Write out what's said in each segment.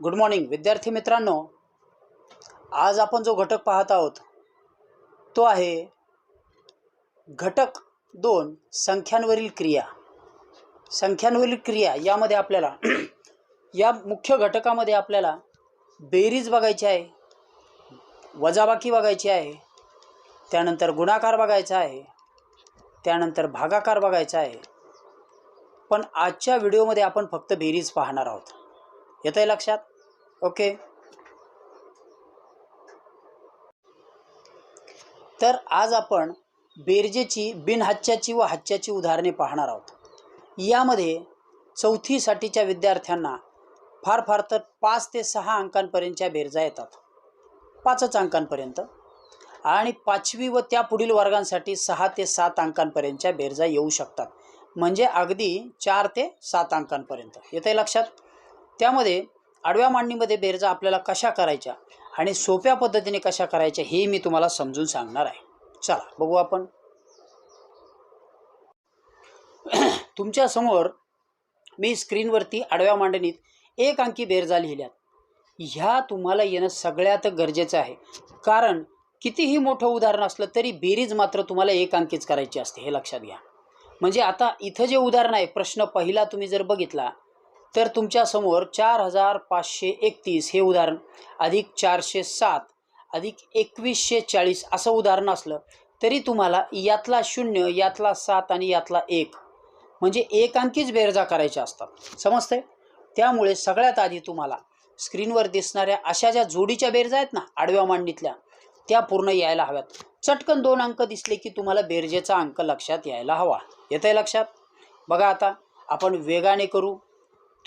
Good morning विद्यार्थी मित्रांनो. आज आपण जो घटक पाहत आहोत तो आहे घटक दोन संख्यांवरील क्रिया. संख्यांवरील क्रिया यामध्ये आपल्याला या मुख्य घटकामध्ये आपल्याला बेरीज बघायची आहे वजाबाकी बघायची आहे त्यानंतर गुणाकार बघायचा आहे त्यानंतर भागाकार बघायचा आहे. पण आजच्या व्हिडिओमध्ये आपण फक्त बेरीज पाहणार आहोत. येतं आहे लक्षात? ओके? तर आज आपण बेरजेची बिनहाच्याची व हाच्याची उदाहरणे पाहणार आहोत. यामध्ये चौथीसाठीच्या विद्यार्थ्यांना फार फार तर पाच ते सहा अंकांपर्यंतच्या बेरजा येतात. पाचच अंकांपर्यंत. आणि पाचवी व त्या पुढील वर्गांसाठी सहा ते सात अंकांपर्यंतच्या बेरजा येऊ शकतात. म्हणजे अगदी चार ते सात अंकांपर्यंत. येते लक्षात? त्यामध्ये आडव्या मांडणीमध्ये बेरजा आपल्याला कशा करायच्या आणि सोप्या पद्धतीने कशा करायच्या हे मी तुम्हाला समजून सांगणार आहे. चला बघू आपण. तुमच्यासमोर मी स्क्रीनवरती आडव्या मांडणीत एक अंकी बेरजा लिहिल्यात. ह्या तुम्हाला येणं सगळ्यात गरजेचं आहे. कारण कितीही मोठं उदाहरण असलं तरी बेरीज मात्र तुम्हाला एक अंकीच करायची असते हे लक्षात घ्या. म्हणजे आता इथं जे उदाहरण आहे प्रश्न पहिला तुम्ही जर बघितला तर तुमच्यासमोर चार हजार पाचशे एकतीस हे उदाहरण अधिक चारशे सात अधिक एकवीसशे चाळीस असं उदाहरण असलं तरी तुम्हाला यातला शून्य यातला सात आणि यातला एक म्हणजे एक अंकीच बेरजा करायच्या असतात. समजतंय? त्यामुळे सगळ्यात आधी तुम्हाला स्क्रीनवर दिसणाऱ्या अशा ज्या जोडीच्या बेरजा आहेत ना आडव्या मांडणीतल्या त्या पूर्ण यायला हव्यात. चटकन दोन अंक दिसले की तुम्हाला बेरजेचा अंक लक्षात यायला हवा. येत आहे लक्षात? बघा आता आपण वेगाने करू.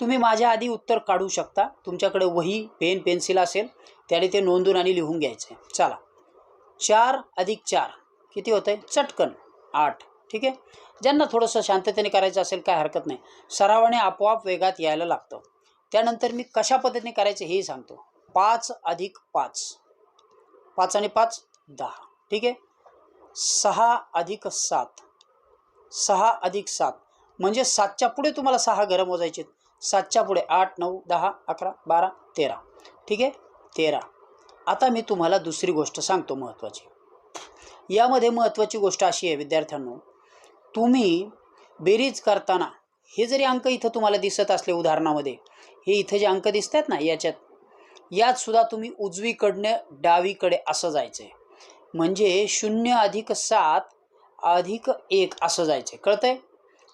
तुम्ही माझ्या आधी उत्तर काढू शकता. तुमच्याकडे वही पेन पेन्सिल असेल त्याने ते नोंदून आणि लिहून घ्यायचं आहे चला. चार अधिक चार. किती होतं आहे चटकन. आठ. ठीक आहे? ज्यांना थोडंसं शांततेने करायचं असेल काय हरकत नाही. सरावाने आपोआप वेगात यायला लागतं. त्यानंतर मी कशा पद्धतीने करायचं हेही सांगतो. पाच अधिक पाच. पाच आणि पाच दहा. ठीक आहे? सहा अधिक सात. सहा अधिक सात. म्हणजे सातच्या पुढे तुम्हाला सहा घरं मोजायचे सातच्या पुढे आठ नऊ दहा अकरा बारा तेरा. ठीक आहे? तेरा. आता मी तुम्हाला दुसरी गोष्ट सांगतो महत्त्वाची. यामध्ये महत्त्वाची गोष्ट अशी आहे विद्यार्थ्यांनो तुम्ही बेरीज करताना हे जरी अंक इथं तुम्हाला दिसत असले उदाहरणामध्ये हे इथं जे अंक दिसत आहेत ना याच्यात यात सुद्धा तुम्ही उजवीकडनं डावीकडे असं जायचं आहे म्हणजे शून्य अधिक सात अधिक एक असं जायचं आहे कळतंय?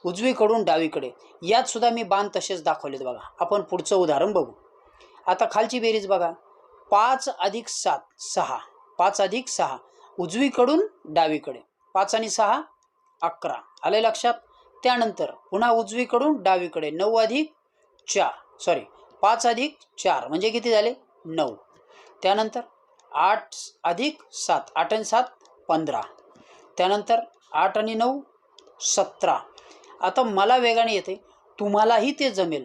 उजवीकडून डावीकडे. यात सुद्धा मी बाण तसेच दाखवलेत बघा. आपण पुढचं उदाहरण बघू. आता खालची बेरीज बघा. पाच अधिक सात सहा. पाच अधिक सहा. उजवीकडून डावीकडे. पाच आणि सहा अकरा. आले लक्षात? त्यानंतर पुन्हा उजवीकडून डावीकडे. नऊ अधिक चार. सॉरी पाच अधिक चार. म्हणजे किती झाले? नऊ. त्यानंतर आठ अधिक सात. आठ आणि सात पंधरा. त्यानंतर आठ आणि नऊ सतरा. आता मला वेगाने येते. तुम्हालाही ते जमेल.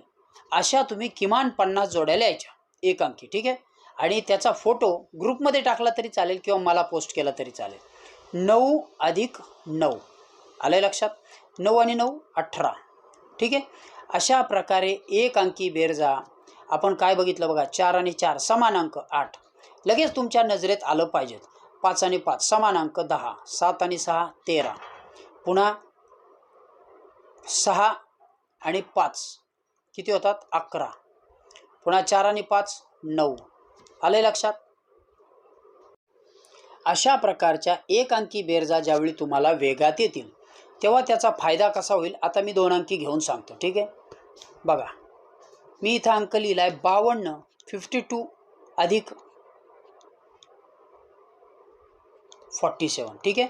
अशा तुम्ही किमान पन्नास जोड्या लिहायच्या. एक अंकी ठीक आहे? आणि त्याचा फोटो ग्रुपमध्ये टाकला तरी चालेल किंवा मला पोस्ट केला तरी चालेल. नऊ अधिक नऊ. आलं लक्षात? नऊ आणि नऊ अठरा. ठीक आहे? अशा प्रकारे एक अंकी बेरजा आपण काय बघितलं बघा? चार आणि चार समान अंक आठ. लगेच तुमच्या नजरेत आलं पाहिजेत. पाच आणि पाच समान अंक दहा. सात आणि सहा तेरा. पुन्हा सहा आणि पाच. किती होतात? अकरा. पुन्हा चार आणि पाच नऊ. आले लक्षात? अशा प्रकारच्या एक अंकी बेरजा ज्यावेळी तुम्हाला वेगात येतील तेव्हा त्याचा फायदा कसा होईल? आता मी दोन अंकी घेऊन सांगतो ठीक आहे? बघा. मी इथं अंक लिहिला आहे बावन्न फिफ्टी टू अधिक फॉर्टी सेवन ठीक आहे?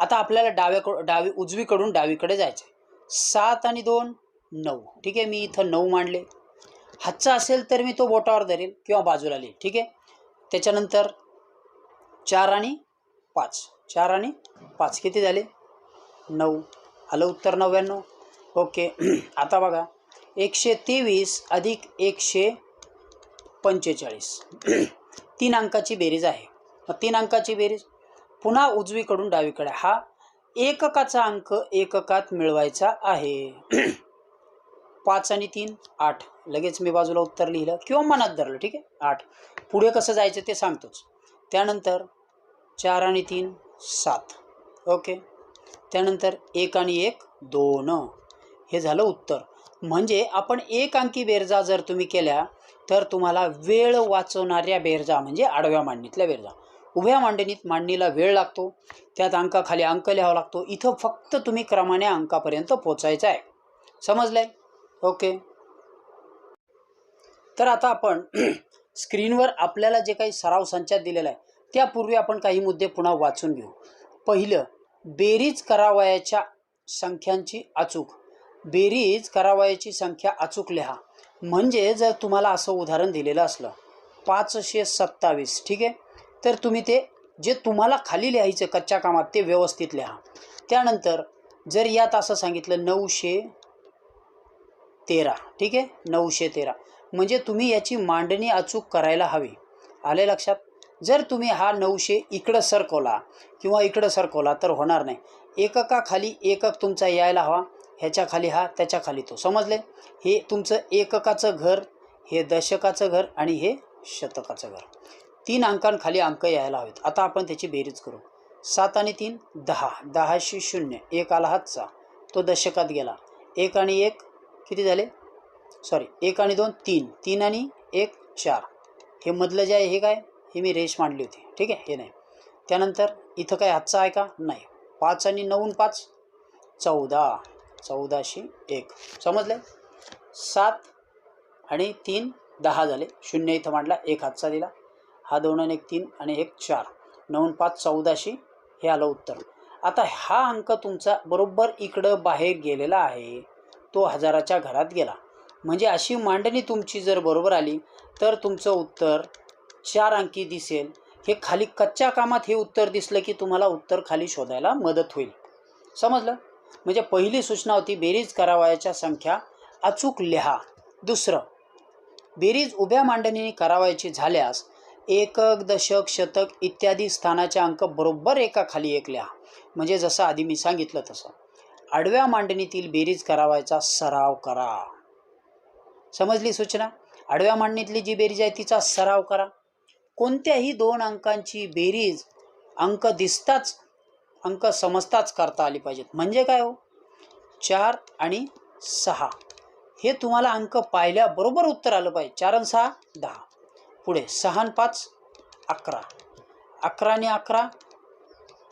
आता आपल्याला डाव्याकडून डावी उजवीकडून डावीकडे जायचं आहे सात आणि दोन नऊ. ठीक आहे? मी इथं नऊ मांडले. हातचा असेल तर मी तो बोटावर धरेल किंवा बाजूला लिहिल ठीक आहे? त्याच्यानंतर चार आणि पाच. चार आणि पाच. किती झाले? नऊ. आलं उत्तर नव्याण्णव. ओके. आता बघा. एकशे तेवीस अधिक एकशे पंचेचाळीस. तीन अंकाची बेरीज आहे. मग तीन अंकाची बेरीज पुन्हा उजवीकडून डावीकडे. हा एककाचा अंक एककात मिळवायचा आहे. पाच आणि तीन आठ. लगेच मी बाजूला उत्तर लिहिलं किंवा मनात धरलं ठीक आहे? आठ. पुढे कसं जायचं ते सांगतोच. त्यानंतर चार आणि तीन सात. ओके? त्यानंतर एक आणि एक दोन. हे झालं उत्तर. म्हणजे आपण एक अंकी बेरजा जर तुम्ही केल्या तर तुम्हाला वेळ वाचवणाऱ्या बेरजा म्हणजे आडव्या मांडणीतल्या बेरजा. उभ्या मांडणीत मांडणीला वेळ लागतो. त्यात अंकाखाली अंक लिहावा लागतो. इथं फक्त तुम्ही क्रमाने अंकापर्यंत पोचायचं आहे. समजलंय? ओके. तर आता आपण स्क्रीनवर आपल्याला जे काही सराव संचात दिलेला आहे त्यापूर्वी आपण काही मुद्दे पुन्हा वाचून घेऊ. पहिलं बेरीज करावयाच्या संख्यांची अचूक. बेरीज करावयाची संख्या अचूक लिहा. म्हणजे जर तुम्हाला असं उदाहरण दिलेलं असलं पाचशे सत्तावीस ठीक आहे? तर तुम्ही ते जे तुम्हाला खाली लिहायचं कच्च्या कामात ते व्यवस्थित लिहा. त्यानंतर जर यात असं सांगितलं नऊशे तेरा ठीक आहे? नऊशे तेरा. म्हणजे तुम्ही याची मांडणी अचूक करायला हवी. आले लक्षात? जर तुम्ही हा नऊशे इकडं सरकवला किंवा इकडं सरकवला तर होणार नाही. एककाखाली एकक तुमचा यायला हवा. ह्याच्या खाली हा त्याच्याखाली तो. समजले? हे तुमचं एककाचं घर हे दशकाचं घर आणि हे शतकाचं घर. तीन अंकांखाली अंक यायला हवेत. आता आपण त्याची बेरीज करू. सात आणि तीन दहा. दहाशे शून्य. एक आला हातचा. तो दशकात गेला. एक आणि एक किती झाले? सॉरी एक आणि दोन तीन. तीन आणि एक चार. हे मधलं जे आहे हे काय? हे मी रेश मांडली होती. ठीक आहे? हे नाही. त्यानंतर इथं काय हातचा आहे का? नाही. पाच आणि नऊन पाच? चौदा. चौदाशे एक. समजलं सात आणि तीन दहा झाले. शून्य इथं मांडला. एक हातचा दिला. हा दोन आणि एक तीन आणि एक चार. नऊ पाच चौदाशी हे आलं उत्तर. आता हा अंक तुमचा बरोबर इकडं बाहेर गेलेला आहे तो हजाराच्या घरात गेला. म्हणजे अशी मांडणी तुमची जर बरोबर आली तर तुमचं उत्तर चार अंकी दिसेल. हे खाली कच्च्या कामात हे उत्तर दिसलं की तुम्हाला उत्तर खाली शोधायला मदत होईल. समजलं? म्हणजे पहिली सूचना होती बेरीज करावयाच्या संख्या अचूक लिहा. दुसरं बेरीज उभ्या मांडणीने करावायची झाल्यास एकक दशक शतक इत्यादी स्थानाचे अंक बरोबर एकाखाली एक लिहा म्हणजे जसं आधी मी सांगितलं तसं. आडव्या मांडणीतील बेरीज करावायचा सराव करा. समजली सूचना? आडव्या मांडणीतली जी बेरीज आहे तिचा सराव करा. कोणत्याही दोन अंकांची बेरीज अंक दिसताच अंक समजताच करता आली पाहिजेत. म्हणजे काय हो? चार आणि सहा. हे तुम्हाला अंक पाहिल्याबरोबर उत्तर आलं पाहिजे. चार आणि सहा दहा. पुढे सहा पाच अकरा. अकरा आणि अकरा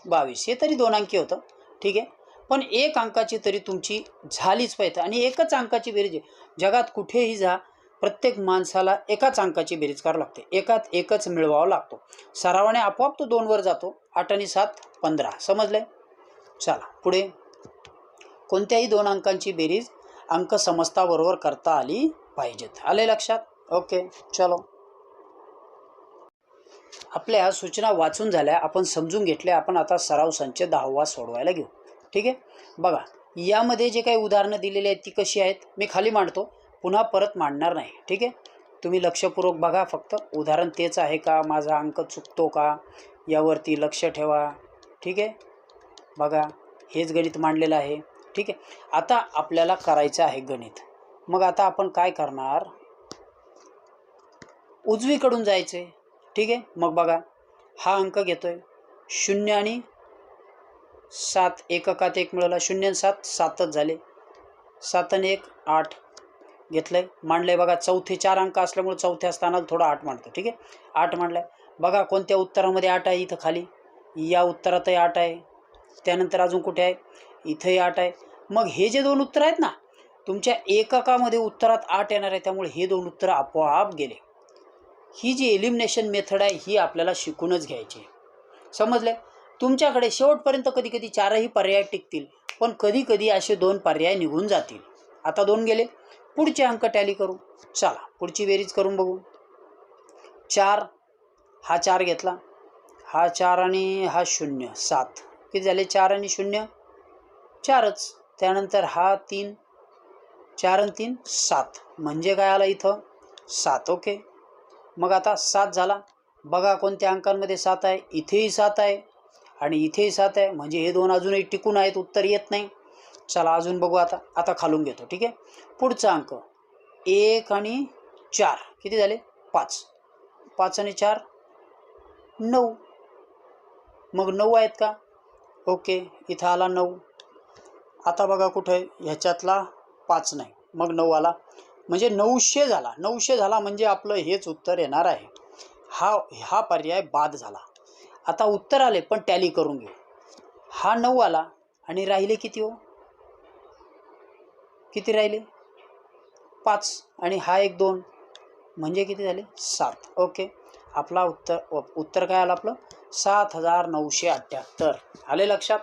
बावीस. हे तरी दोन अंकी होतं. ठीक आहे? पण एक अंकाची तरी तुमची झालीच पाहिजे. आणि एकच अंकाची बेरीज आहे. जगात कुठेही जा प्रत्येक माणसाला एकाच अंकाची बेरीज करावी लागते. एकात एकच मिळवावा लागतो. सरावाने आपोआप तो दोनवर जातो. आठ आणि सात पंधरा. समजले चला पुढे. कोणत्याही दोन अंकांची बेरीज अंक समजताबरोबर करता आली पाहिजेत. आले लक्षात? ओके चलो. आपल्या सूचना वाचून झाल्या आपण समजून घेतल्या आपण आता सराव संच दहावा सोडवायला घेऊ. ठीक आहे? बघा यामध्ये जे काही उदाहरणं दिलेली आहेत ती कशी आहेत? मी खाली मांडतो पुन्हा परत मांडणार नाही. ठीक आहे? तुम्ही लक्षपूर्वक बघा फक्त. उदाहरण तेच आहे का? माझा अंक चुकतो का? यावरती लक्ष ठेवा. ठीक आहे? बघा हेच गणित मांडलेलं आहे. ठीक आहे? आता आपल्याला करायचं आहे गणित. मग आता आपण काय करणार? उजवीकडून जायचं आहे ठीक आहे? मग बघा. हा अंक घेतो आहे शून्य आणि सात. एककात एक मिळवला शून्य आणि सात. सातच झाले. सात आणि एक आठ. घेतलं आहे मांडलं आहे बघा. चौथे चार अंक असल्यामुळे चौथ्या स्थानाला थोडा आठ मांडतो. ठीक आहे? आठ मांडलं आहे बघा कोणत्या उत्तरामध्ये आठ आहे इथं खाली? या उत्तरातही आठ आहे. त्यानंतर अजून कुठे आहे? इथंही आठ आहे. मग हे जे दोन उत्तर आहेत ना तुमच्या एककामध्ये उत्तरात आठ येणार आहे. त्यामुळे हे दोन उत्तरं आपोआप गेले. ही जी एलिमिनेशन मेथड आहे ही आपल्याला शिकूनच घ्यायची आहे. समजले तुमच्याकडे शेवटपर्यंत कधी कधी चारही पर्याय टिकतील पण कधी कधी असे दोन पर्याय निघून जातील. आता दोन गेले. पुढचे अंक टॅली करू. चला पुढची बेरीज करून बघू. चार हा चार घेतला. हा चार आणि हा शून्य सात. किती झाले? चार आणि शून्य? चारच. त्यानंतर हा तीन चार आणि तीन सात. म्हणजे काय आला इथं? सात. ओके. मग आता सात झाला. बघा कोणत्या अंकांमध्ये सात आहे. इथेही सात आहे. आणि इथेही सात आहे. म्हणजे हे दोन अजूनही टिकून आहेत. उत्तर येत नाही. चला अजून बघू आता. आता खालून घेतो. ठीक आहे? पुढचा अंक. एक आणि चार. किती झाले? पाच. पाच आणि चार नऊ. मग नऊ आहेत का? ओके. इथं आला नऊ. आता बघा कुठं आहे? ह्याच्यातला पाच नाही. मग नऊ आला. म्हणजे नऊशे झाला. नऊशे झाला म्हणजे आपलं हेच उत्तर येणार आहे. हा हा पर्याय बाद झाला. आता उत्तर आले पण टॅली करून घेऊ. हा नऊ आला आणि राहिले किती हो? किती राहिले? पाच आणि हा एक दोन. म्हणजे किती झाले? सात. ओके. आपला उत्तर उत्तर काय आलं आपलं? सात हजार नऊशे अठ्ठ्याहत्तर आले लक्षात?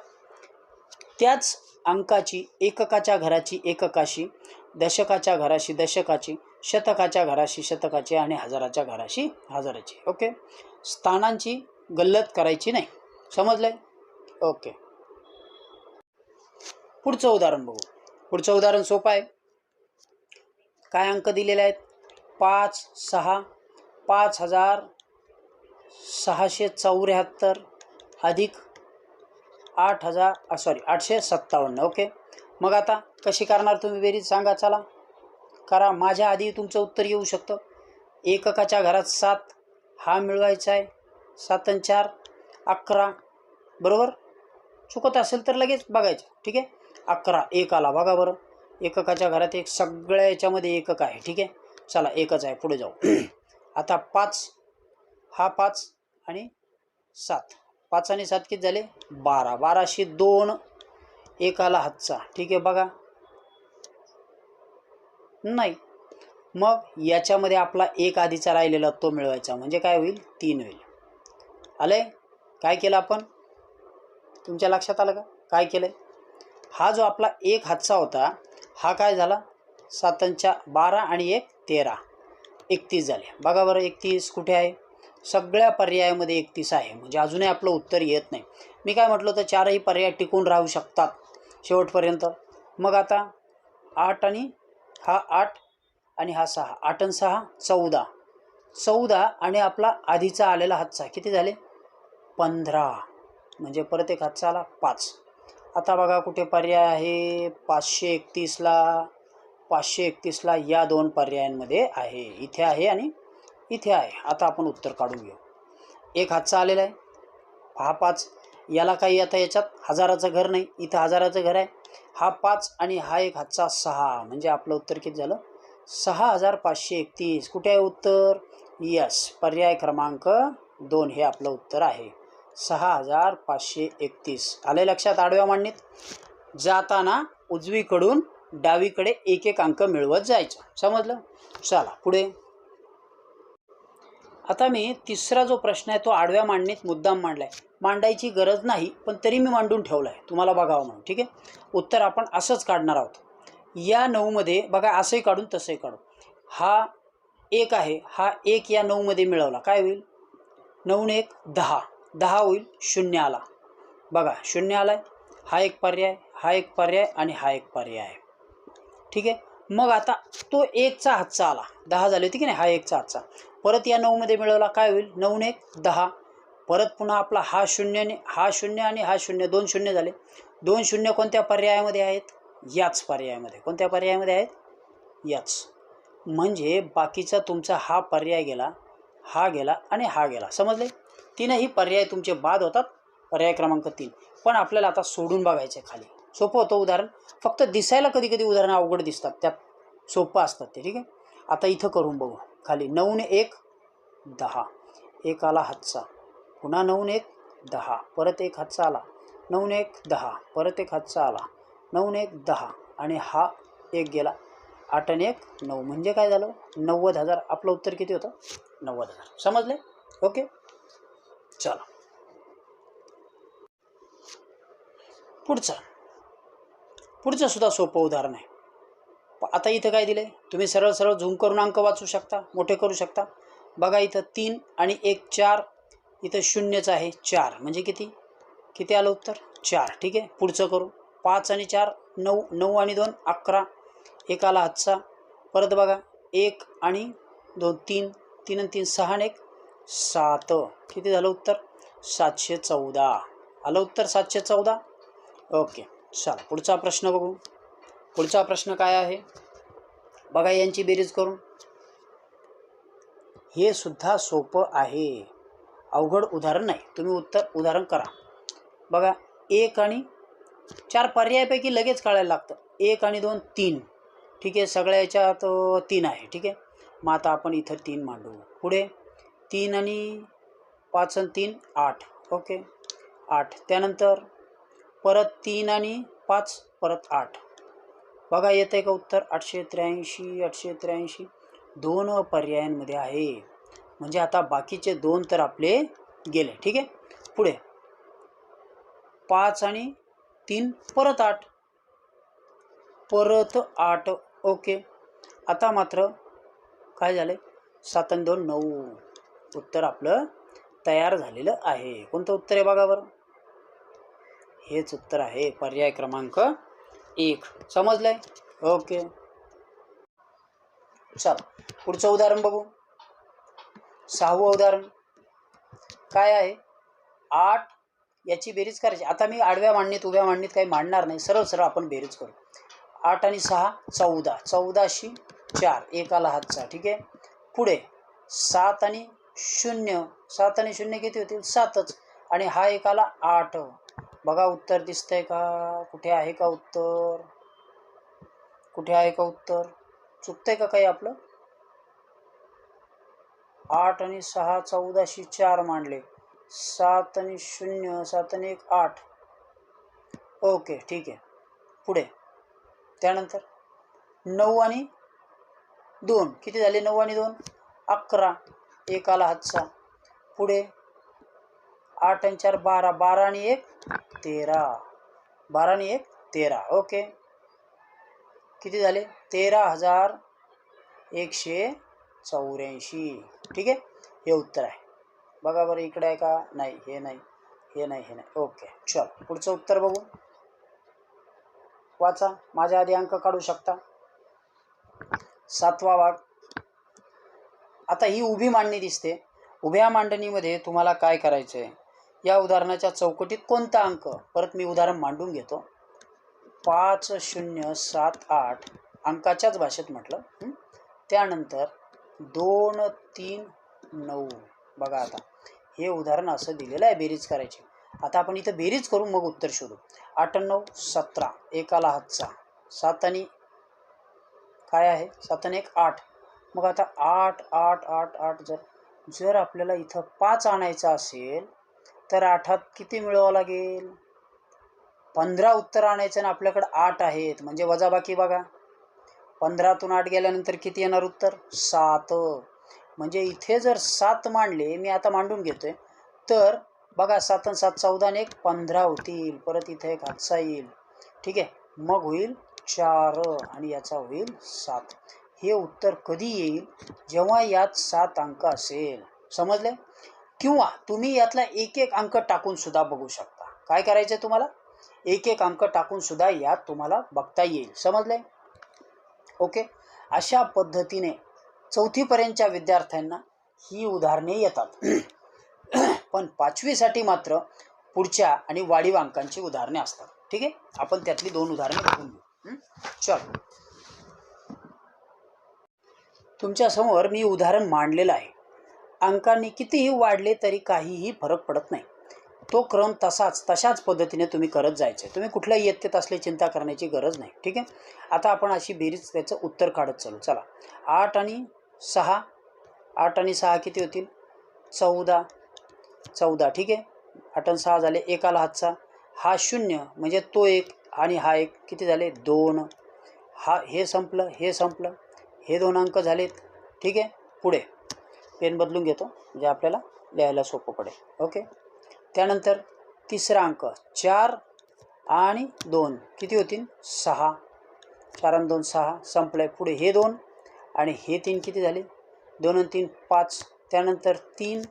त्याच अंकाची एककाच्या घराची एककाशी दशकाच्या घराशी दशकाची शतकाच्या घराशी शतकाची आणि हजाराच्या घराशी हजाराची. ओके? स्थानांची गल्लत करायची नाही. समजलंय? ओके. पुढचं उदाहरण बघू. पुढचं उदाहरण सोपं आहे. काय अंक दिलेले आहेत? पाच सहा पाच हजार सहाशे चौऱ्याहत्तर अधिक आठ हजार सॉरी आठशे सत्तावन्न. ओके? मग आता कशी करणार तुम्ही बेरीज? सांगा चला. करा. माझ्या आधी तुमचं उत्तर येऊ शकतं. एककाच्या घरात सात हा मिळवायचा आहे. सात आणि चार अकरा. बरोबर? चुकत असेल तर लगेच बघायचं. ठीक आहे? अकरा एक आला. बघा बरं. एककाच्या घरात एक सगळ्या याच्यामध्ये एकक आहे. ठीक आहे? चला एकच आहे. पुढे जाऊ. आता पाच. हा पाच आणि सात. पाच आणि सात किती झाले? बारा. बाराशे दोन. एक आला हातचा. ठीक आहे बघा. नाही. मग याच्यामध्ये आपला एक आधीचा राहिलेला तो मिळवायचा. म्हणजे काय होईल? तीन होईल. आले? काय केलं आपण? तुमच्या लक्षात आलं का? काय केलं हा जो आपला एक हातचा होता हा काय झाला? सातांच्या बारा आणि एक तेरा. एकतीस झाले. बघा बरं एकतीस कुठे आहे? सगळ्या पर्यायामध्ये एकतीस आहे. म्हणजे अजूनही आपलं उत्तर येत नाही. मी काय म्हटलं तर चारही पर्याय टिकून राहू शकतात. शेवटपर्यंत. मग आता आठ आणि हा आठ आणि हा सहा. आठ आणि सहा चौदा. चौदा आणि आपला आधीचा आलेला हातचा. किती झाले? पंधरा. म्हणजे परत एक हातचा आला पाच. आता बघा कुठे पर्याय आहे. पाचशे एकतीसला पाचशे एकतीसला या दोन पर्यायांमध्ये आहे. इथे आहे आणि इथे आहे. आता आपण उत्तर काढून घेऊ. एक हातचा आलेला आहे. हा पाच. याला काही आता याच्यात हजाराचं घर नाही इथं हजाराचं घर आहे. हा पाच आणि हा एक हातचा सहा म्हणजे आपलं उत्तर किती झालं? सहा हजार पाचशे एकतीस. कुठे आहे उत्तर? यस पर्याय क्रमांक दोन हे आपलं उत्तर आहे. सहा हजार पाचशे एकतीस. आले लक्षात आडव्या मांडणीत? जाताना उजवीकडून डावीकडे एक एक अंक मिळवत जायचं. समजलं? चला पुढे. आता मी तिसरा जो प्रश्न आहे तो आडव्या मांडणीत मुद्दाम मांडला आहे मांडायची गरज नाही पण तरी मी मांडून ठेवला आहे तुम्हाला बघावं म्हणून ठीक आहे? उत्तर आपण असंच काढणार आहोत. या नऊमध्ये बघा असंही काढून तसंही काढू हा एक आहे हा एक या नऊमध्ये मिळवला. काय होईल? नऊने एक दहा. दहा होईल शून्य आला. बघा शून्य आला आहे हा एक पर्याय हा एक पर्याय आणि हा एक पर्याय. आहे ठीक आहे? मग आता तो एकचा हातचा आला. दहा झाले होते की नाही? हा एकचा हातचा. परत या नऊमध्ये मिळवला काय होईल? नऊने एक दहा. परत पुन्हा आपला हा शून्यने हा शून्य आणि हा शून्य दोन शून्य झाले. दोन शून्य कोणत्या पर्यायामध्ये आहेत? याच पर्यायामध्ये. कोणत्या पर्यायामध्ये आहेत? याच. म्हणजे बाकीचा तुमचा हा पर्याय गेला हा गेला आणि हा गेला. समजले? तीनही पर्याय तुमचे बाद होतात. पर्याय क्रमांक तीन. पण आपल्याला आता सोडून बघायचं आहे खाली. सोपं होतं उदाहरण. फक्त दिसायला कधी कधी उदाहरणं अवघड दिसतात. त्यात सोपं असतात ते ठीक आहे? आता इथं करून बघू. खाली नऊने एक दहा. एक आला हातचा. पुन्हा नऊन एक दहा. परत एक हातचा आला. नऊन एक दहा. परत एक हातचा आला. नऊन एक दहा. आणि हा एक गेला. आठ आणि एक नऊ. म्हणजे काय झालं? नव्वद हजार. आपलं उत्तर किती होतं? नव्वद हजार. समजले? ओके. चला. पुढचं. पुढचं सुद्धा सोपं उदाहरण आहे. आता इथं काय दिलं आहे तुम्ही सरळ सरळ झूम करून अंक वाचू शकता मोठे करू शकता. बघा इथं तीन आणि एक चार इथं शून्यच आहे चार. म्हणजे किती? किती आलं उत्तर? चार. ठीक आहे? पुढचं करू. पाच आणि चार नऊ नऊ आणि दोन अकरा. एक आला हातचा परत बघा. एक आणि दोन तीन. तीन आणि तीन सहा आणि एक सात. किती झालं उत्तर? सातशे चौदा. आलं उत्तर सातशे चौदा? ओके. चला पुढचा प्रश्न बघू. पुढचा प्रश्न काय आहे? बघा यांची बेरीज करून. हे सुद्धा सोपं आहे. अवघड उदाहरण नाही. तुम्ही उत्तर उदाहरण करा. बघा एक आणि चार पर्यायापैकी लगेच कळायला लागतं. एक आणि दोन तीन. ठीक आहे सगळ्या याच्यात तीन आहे. ठीक आहे? मग आता आपण इथं तीन मांडू. पुढे तीन आणि पाच आणि तीन आठ. ओके? आठ. त्यानंतर परत तीन आणि पाच परत आठ. बघा येतं आहे का उत्तर? आठशे त्र्याऐंशी आठशे त्र्याऐंशी. दोन पर्यायांमध्ये आहे. म्हणजे आता बाकीचे दोन तर आपले गेले. ठीक आहे? पुढे. पाच आणि तीन परत आठ. परत आठ. ओके. आता मात्र काय झालं सात आणि दोन नऊ. उत्तर आपलं तयार झालेलं आहे. कोणतं उत्तर आहे बघा बरं? हेच उत्तर आहे पर्याय क्रमांक एक. समजलंय? ओके. चल. पुढचं उदाहरण बघू. सहावं उदाहरण. काय आहे? आठ याची बेरीज करायची. आता मी आडव्या मांडणीत उभ्या मांडणीत काही मांडणार नाही. सरळ सरळ आपण बेरीज करू. आठ आणि सहा चौदा. चौदाशी चार. एकाला हातचा. ठीक आहे? पुढे. सात आणि शून्य. सात आणि शून्य किती होतील? सातच. आणि हा एक आला आठ. बघा उत्तर दिसतंय का? कुठे आहे का उत्तर? कुठे आहे का उत्तर? चुकतंय का काही आपलं? आठ आणि सहा चौदाशी चार मांडले. सात आणि शून्य सात आणि एक आठ. ओके ठीक आहे. पुढे. त्यानंतर नऊ आणि दोन. किती झाले? नऊ आणि दोन? अकरा. एकाला हातचा. पुढे. आठ आणि चार बारा. बारा आणि एक तेरा. बारा आणि एक तेरा. ओके. किती झाले? तेरा हजार एकशे चौऱ्याऐंशी. ठीक आहे? हे उत्तर आहे. बघा बरं इकडे आहे का? नाही हे नाही हे नाही हे नाही. ओके चल. पुढचं उत्तर बघू. वाचा. माझ्या आधी अंक काढू शकता? सातवा भाग. आता ही उभी मांडणी दिसते. उभ्या मांडणीमध्ये तुम्हाला काय करायचं आहे या उदाहरणाच्या चौकटीत कोणता अंक? परत मी उदाहरण मांडून घेतो. पाच शून्य सात आठ. अंकाच्याच भाषेत म्हटलं. त्यानंतर दोन तीन नऊ. बघा आता. हे उदाहरण असं दिलेलं आहे बेरीज करायची. आता आपण इथं बेरीज करू मग उत्तर शोधू. आठ नऊ सतरा एकाला हातचा. सात आणि काय आहे? सात आणि एक आठ. मग आता आठ आठ आठ आठ जर जर आपल्याला इथं पाच आणायचं असेल तर आठात किती मिळवावं लागेल? पंधरा उत्तर आणायचं आणि आपल्याकडं आठ आहेत. म्हणजे वजाबाकी बघा. पंधरातून आठ गेल्यानंतर किती येणार उत्तर? सात. म्हणजे इथे जर सात मांडले मी आता मांडून घेतोय तर बघा सात आणि सात चौदा आणि एक पंधरा होतील. परत इथे एक हातचा येईल. ठीक आहे? मग होईल चार आणि याचा होईल सात. हे उत्तर कधी येईल? जेव्हा यात सात अंक असेल. समजले? किंवा तुम्ही यातला एक एक अंक टाकून सुद्धा बघू शकता. काय करायचं तुम्हाला? एक एक अंक टाकून सुद्धा यात तुम्हाला बघता येईल. समजले? ओके अशा पद्धतीने चौथीपर्यंतच्या विद्यार्थ्यांना ही उदाहरणे येतात. पण पाचवीसाठी मात्र पुढच्या आणि वाढीव अंकांची उदाहरणे असतात. ठीक आहे? आपण त्यातली दोन उदाहरणे बघून घेऊ. चल. तुमच्यासमोर मी उदाहरण मांडलेलं आहे. अंकांनी कितीही वाढले तरी काहीही फरक पडत नाही. तो क्रम तसाच तशाच पद्धतीने तुम्ही करत जायचे तुम्ही कुठल्याही इयत्तेत असले चिंता करण्याची गरज नाही ठीक आहे? आता आपण अशी बेरीज त्याचं उत्तर काढत चालू. चला. आठ आणि सहा. आठ आणि सहा किती होतील? चौदा. चौदा ठीक आहे? आठ आणि सहा झाले एकाला हातचा. हा शून्य म्हणजे तो एक आणि हा एक किती झाले? दोन. हा हे संपलं हे संपलं. हे दोन अंक झालेत ठीक आहे? पुढे. पेन बदलून घेतो म्हणजे आपल्याला लिहायला सोपं पडेल. ओके? त्यानंतर तिसरा अंक चार आणि दोन. किती होतील? सहा. चार आणि दोन सहा. संपलं आहे पुढे हे दोन. आणि हे तीन किती झाले? दोन आणि तीन पाच. त्यानंतर तीन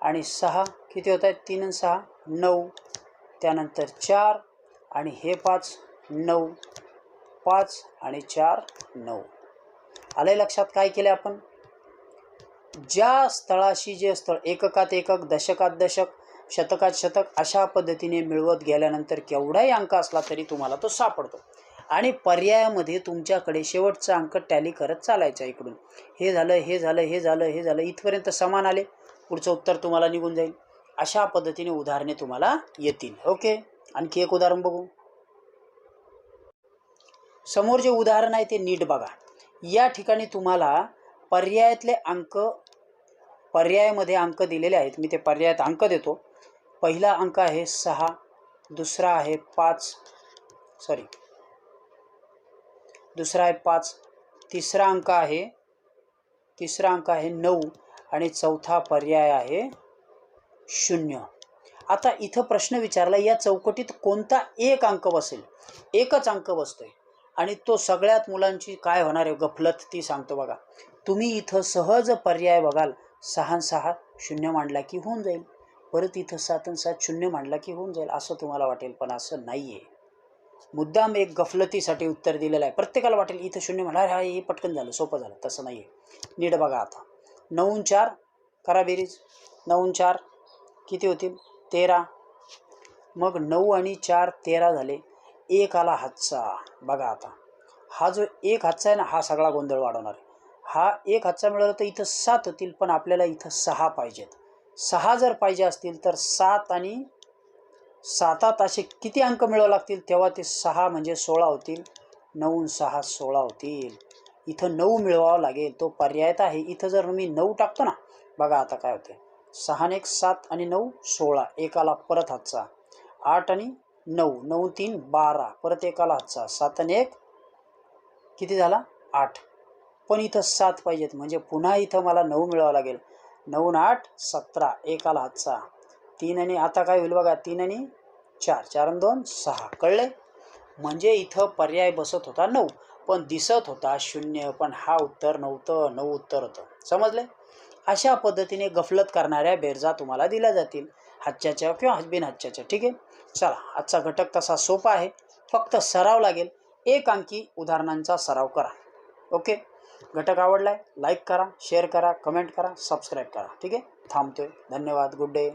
आणि सहा. किती होत आहेत तीन आणि सहा नऊ. त्यानंतर चार आणि हे पाच नऊ. पाच आणि चार नऊ. आलं लक्षात काय केलं आपण? ज्या स्थळाशी जे स्थळ एककात एकक दशकात दशक शतकात शतक अशा पद्धतीने मिळवत गेल्यानंतर केवढाही अंक असला तरी तुम्हाला तो सापडतो. आणि पर्यायामध्ये तुमच्याकडे शेवटचा अंक टॅली करत चालायचा इकडून. हे झालं हे झालं हे झालं हे झालं इथपर्यंत समान आले. पुढचं उत्तर तुम्हाला निघून जाईल. अशा पद्धतीने उदाहरणे तुम्हाला येतील. ओके? आणखी एक उदाहरण बघू. समोर जे उदाहरण आहे ते नीट बघा. या ठिकाणी तुम्हाला पर्यायातले अंक पर्यायामध्ये अंक दिलेले आहेत. मी ते पर्यायात अंक देतो. पहिला अंक आहे सहा दुसरा आहे पाच सॉरी दुसरा आहे पाच तिसरा अंक आहे तिसरा अंक आहे नऊ आणि चौथा पर्याय आहे शून्य. आता इथं प्रश्न विचारला या चौकटीत कोणता एक अंक बसेल? एकच अंक बसतोय. आणि तो सगळ्यात मुलांची काय होणार आहे? गफलत ती सांगतो बघा. तुम्ही इथं सहज पर्याय बघाल. सहा सहा शून्य मांडला की होऊन जाईल. परत इथं सात सात शून्य मांडला की होऊन जाईल असं तुम्हाला वाटेल पण असं नाही आहे मुद्दाम एक गफलतीसाठी उत्तर दिलेलं आहे. प्रत्येकाला वाटेल इथं शून्य म्हणणार हा हे पटकन झालं सोपं झालं तसं नाही आहे नीट बघा आता. नऊन चार करा बेरीज. नऊन चार किती होतील? तेरा. मग नऊ आणि चार तेरा झाले. एक आला हातचा. बघा आता. हा जो एक हातचा आहे ना हा सगळा गोंधळ वाढवणार आहे. हा एक हातचा मिळाला तर इथं सात होतील पण आपल्याला इथं सहा पाहिजेत. सहा जर पाहिजे असतील तर सात आणि सातात असे किती अंक मिळावे लागतील? तेव्हा ते सहा म्हणजे सोळा होतील. नऊ सहा सोळा होतील. इथं नऊ मिळवावं लागेल. तो पर्यायत आहे. इथं जर मी नऊ टाकतो ना बघा आता काय होते सहाने एक सात आणि नऊ सोळा. एकाला परत हातचा. आठ आणि नऊ. नऊ तीन बारा. परत एकाला हातचा. सात आणि एक किती झाला? आठ. पण इथं सात पाहिजेत. म्हणजे पुन्हा इथं मला नऊ मिळावं लागेल. नऊ आठ सतरा. एकाला हातचा. तीन आणि आता काय होईल बघा तीन आणि चार. चार आणि दोन सहा. कळले? म्हणजे इथं पर्याय बसत होता नऊ. पण दिसत होता शून्य. पण हा उत्तर नव्हतं नऊ उत्तर होतं. समजले? अशा पद्धतीने गफलत करणाऱ्या बेरजा तुम्हाला दिल्या जातील. हातच्याच्या किंवा बिन हातच्याच्या ठीक आहे? चला आजचा घटक तसा सोपा आहे. फक्त सराव लागेल. एक अंकी उदाहरणांचा सराव करा. ओके? घटक आवडला आहे लाईक करा शेअर करा कमेंट करा सबस्क्राईब करा. ठीक आहे? थांबतो आहे धन्यवाद. Good day